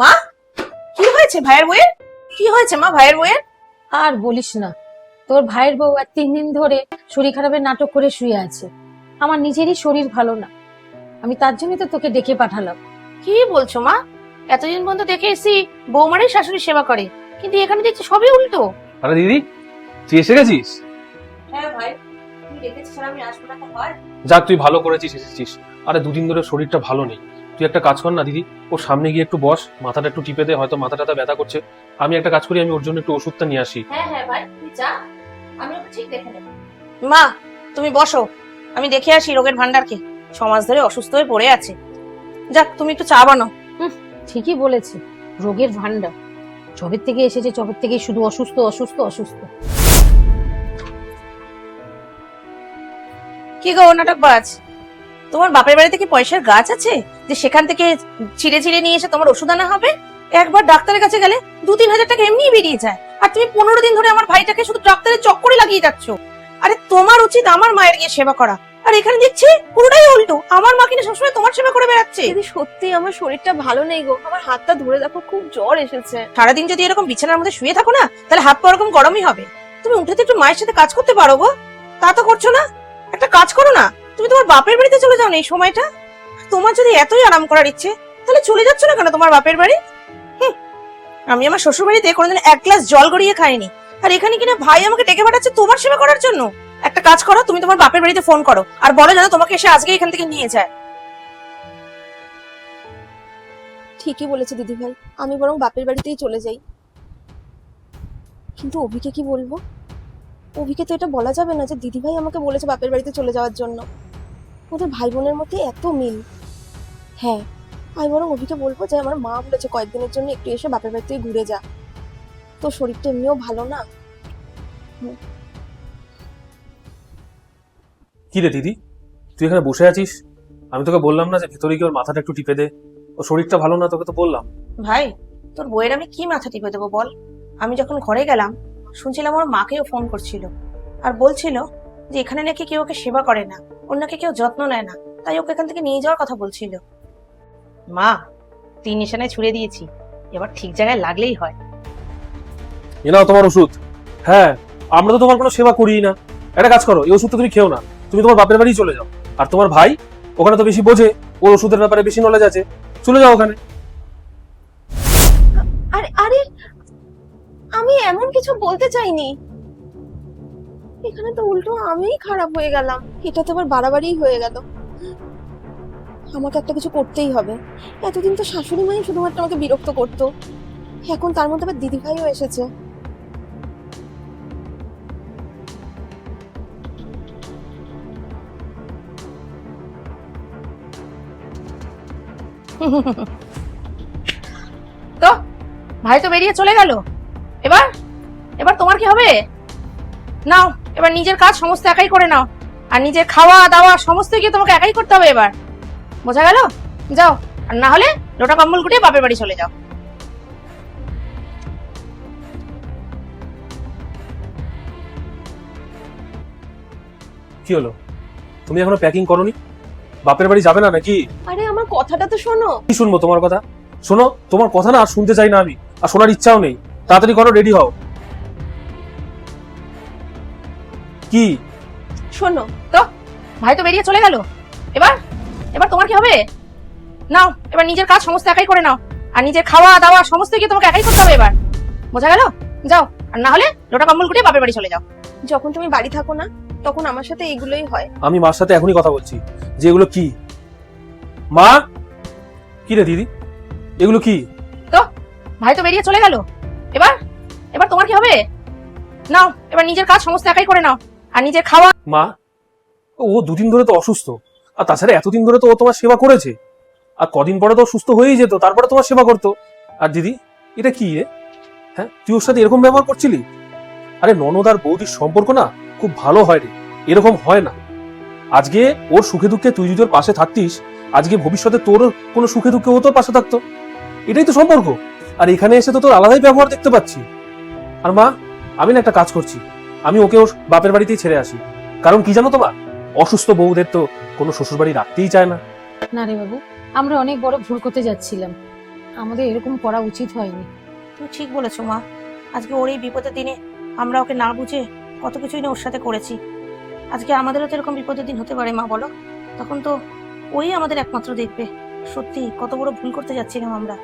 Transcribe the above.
মা কি হয়েছে ভাইয়ের বউয়ের? কি হয়েছে মা ভাইয়ের বউয়ের? আর বলিস না তোর ভাইয়ের বউ আর তিন দিন ধরে শরীর খারাপের নাটক করে শুয়ে আছে। আমার নিজেরই শরীর ভালো না। আমি তার জন্যই তো তোকে ডেকে পাঠালাম। কি বলছো মা? এতদিন পর্যন্ত দেখে এসি বৌমারই শাশুড়ি সেবা করে কিন্তু এখানে দেখছি সবই উল্টো। আরে দিদি তুই এসে গেছিস? হ্যাঁ ভাই তুই দেখেছিস আমি আসব না হয়? যাক তুই ভালো করেছিস এসেছিস। আরে দুদিন ধরে শরীরটা ভালো নেই। তুই একটা কাজ কর না দিদি। ওর সামনে গিয়ে একটু বস মাথাটা একটু টিপে দে হয়তো মাথা টাথা ব্যথা করছে। আমি একটা কাজ করি আমি ওর জন্য একটু ওষুধটা নিয়ে আসি। হ্যাঁ হ্যাঁ ভাই তুই যা। আমি ওকে ঠিক দেখে নেব। মা তুমি বসো। আমি দেখে আসি রোগের ভান্ডারকে সমাজ ধরে অসুস্থ হয়ে পড়ে আছে। যাক তুমি একটু চা বানাও। ঠিকই বলেছে। রোগের ভান্ডার চবের থেকে এসেছে চবের থেকে শুধু অসুস্থ অসুস্থ অসুস্থ। কি গো নাটক নাটকবাজ তোমার বাপের বাড়িতে কি পয়সার গাছ আছে? যে সেখান থেকে ছিঁড়ে ছিঁড়ে নিয়ে এসে তোমার ওষুধ আনা হবে? একবার ডাক্তারের কাছে গেলে দু তিন হাজার টাকা এমনিই বেরিয়ে যায়। আর তুমি পনেরো দিন ধরে আমার ভাইটাকে শুধু ডাক্তারের চক্করে লাগিয়ে যাচ্ছ। আরে তোমার উচিত আমার মায়ের গিয়ে সেবা করা। আর এখানে দেখছি পুরোটাই উল্টো। আমার মা কিনা সবসময় তোমার সেবা করে বেড়াচ্ছে। দিদি সত্যি আমার শরীরটা ভালো নেই গো। আমার হাতটা ধরে দেখো খুব জ্বর এসেছে। সারাদিন যদি এরকম বিছানার মধ্যে শুয়ে থাকো না তাহলে হাত পা ওরকম গরমই হবে। তুমি উঠেতে একটু মায়ের সাথে কাজ করতে পারো গো। তা তো করছ না। একটা কাজ করো না। তুমি তোমার বাপের বাড়িতে চলে যাও না এই সময়টা? তোমার যদি এতই আরাম করার ইচ্ছে, তাহলে চলে যাচ্ছ না কেন তোমার বাপের বাড়ি? আমি আমার শ্বশুর বাড়িতে কোনোদিন এক গ্লাস জল গড়িয়ে খাইনি। আর এখানে কিনা ভাই আমাকে ডেকে পাঠাচ্ছে তোমার সেবা করার জন্য। একটা কাজ করো, তুমি তোমার বাপের বাড়িতে ফোন করো। আর বলো যেন তোমাকে এসে আজকে এখান থেকে নিয়ে যায়। ঠিকই বলেছে দিদি ভাই আমি বরং বাপের বাড়িতেই চলে যাই। কিন্তু অভিকে কি বলব? অভিকে তো এটা বলা যাবে না যে দিদি ভাই আমাকে বলেছে বাপের বাড়িতে চলে যাওয়ার জন্য। ওদের ভাই বোনের মধ্যে এত মিল। হ্যাঁ আমি বরং অভিকে বলব যে আমার মা বলেছে কয়েকদিনের জন্য একটু এসে বাপের বাড়িতে ঘুরে যা। তোর শরীরটা এমনিও ভালো না? কি রে দিদি? তুই এখানে বসে আছিস? আমি তোকে বললাম না যে ভেতরে গিয়ে ওর মাথাটা একটু টিপে দে। ওর শরীরটা ভালো না তোকে তো বললাম। ভাই তোর বইয়ের আমি কি মাথা টিপে দেবো বল? আমি যখন ঘরে গেলাম শুনছিলাম ওর মাকেও ফোন করছিল। আর বলছিল যে এখানে নাকি কেউ ওকে সেবা করে না, ওর নাকি কেউ যত্ন নেয় না, তাই ওকে এখান থেকে নিয়ে যাওয়ার কথা বলছিল। মা, তিন নিশানায় ছুড়ে দিয়েছি, এবার ঠিক জায়গায় লাগলেই হয়। এ তোমার ওষুধ। হ্যাঁ আমরা তো তোমার কোনো সেবা করিই না। একটা কাজ করো, এই ওষুধটা তুমি খেও না, তুমি তোমার বাপের বাড়ি চলে যাও। আর তোমার ভাই, ওখানে তো বেশি বোঝে, ওর ওষুধের ব্যাপারে বেশি নলেজ আছে। চলে যাও ওখানে। আমি এমন কিছু বলতে চাইনি। এখানে তো উল্টো আমিই খারাপ হয়ে গেলাম। এটা তো আবার বাড়াবাড়ি হয়ে গেল। আমাকে একটা কিছু করতেই হবে। এতদিন তো শাশুড়ি মাই শুধুমাত্র আমাকে বিরক্ত করতো। এখন তার মধ্যে আবার দিদিভাইও এসেছে। তো, ভাই তো বেরিয়ে চলে গেল? এবার? এবার তোমার কি হবে? নাও এবার নিজের কাজ সমস্ত একাই করে নাও। আর নিজের খাওয়া দাওয়া সমস্ত কি তোমাকে একাই করতে হবে এবার। বোঝা গেল? যাও আর না হলে লোটা কম্বল গুটিয়ে বাপের বাড়ি চলে যাও। কি হলো? তুমি এখনও প্যাকিং করনি? বাপের বাড়ি যাবে না নাকি? আরে আমার কথাটা তো শোনো। কি শুনব তোমার কথা? শোনো তোমার কথা না আর শুনতে চাই না আমি। আর শোনার ইচ্ছাও নেই। তাড়াতাড়ি করো রেডি হও। কি? শোনো তো ভাই তো বেরিয়ে চলে গেল। এবার এবার তোমার কি হবে? নাও এবার নিজের কাজ সমস্ত একাই করে নাও। আর নিজের খাওয়া দাওয়া সমস্ত কি তোমাকে একাই করতে হবে এবার। বোঝা গেল? যাও আর না হলে লোটা কম্বল গুটিয়ে বাপের বাড়ি চলে যাও। যখন তুমি বাড়ি থাকো না তখন আমার সাথে এগুলোই হয়। আমি মার সাথে এখনই কথা বলছি। যে এগুলো কি? মা? কি রে দিদি? এগুলো কি? তো ভাই তো বেরিয়ে চলে গেল। এবার? এবার তোমার কি হবে? নাও, এবার নিজের কাজ সমস্ত একাই করে নাও। আর নিজের খাওয়া মা, ও দুদিন ধরে তো অসুস্থ। আর তাছাড়া এতদিন ধরে তো ও তোমার সেবা করেছে। আর কদিন পরে তো সুস্থ হয়েই যেত, তারপরে তোমার সেবা করতো। আর দিদি, এটা কি হ্যাঁ তুই ওর সাথে এরকম ব্যবহার করছিলি? আরে ননদ আর বৌদির সম্পর্ক না খুব ভালো হয় রে, এরকম হয় না। আজকে ওর সুখে দুঃখে তুই যদি ওর পাশে থাকতিস, আজকে ভবিষ্যতে তোর কোনো সুখে দুঃখে ও তোর পাশে থাকতো। এটাই তো সম্পর্ক। আর এখানে এসে তো তোর আলাদাই ব্যবহার দেখতে পাচ্ছি। আর মা আমি না একটা কাজ করছি। আমি ওকে ওর বাপের বাড়িতেই ছেড়ে আসি। কারণ কি জানো তোমার? অসুস্থ বউদের তো কোনো শ্বশুর বাড়ি রাখতেই চায় না। না রে বাবু আমরা অনেক বড় ভুল করতে যাচ্ছিলাম। আমাদের এরকম করা উচিত হয়নি। তুমি ঠিক বলেছ মা। আজকে ওর এই বিপদের দিনে আমরা ওকে না বুঝে কত কিছুই না ওর সাথে করেছি। আজকে আমাদেরও তো এরকম বিপদের দিন হতে পারে মা বলো। তখন তো ওই আমাদের একমাত্র দেখবে। সত্যি কত বড় ভুল করতে যাচ্ছিলাম আমরা।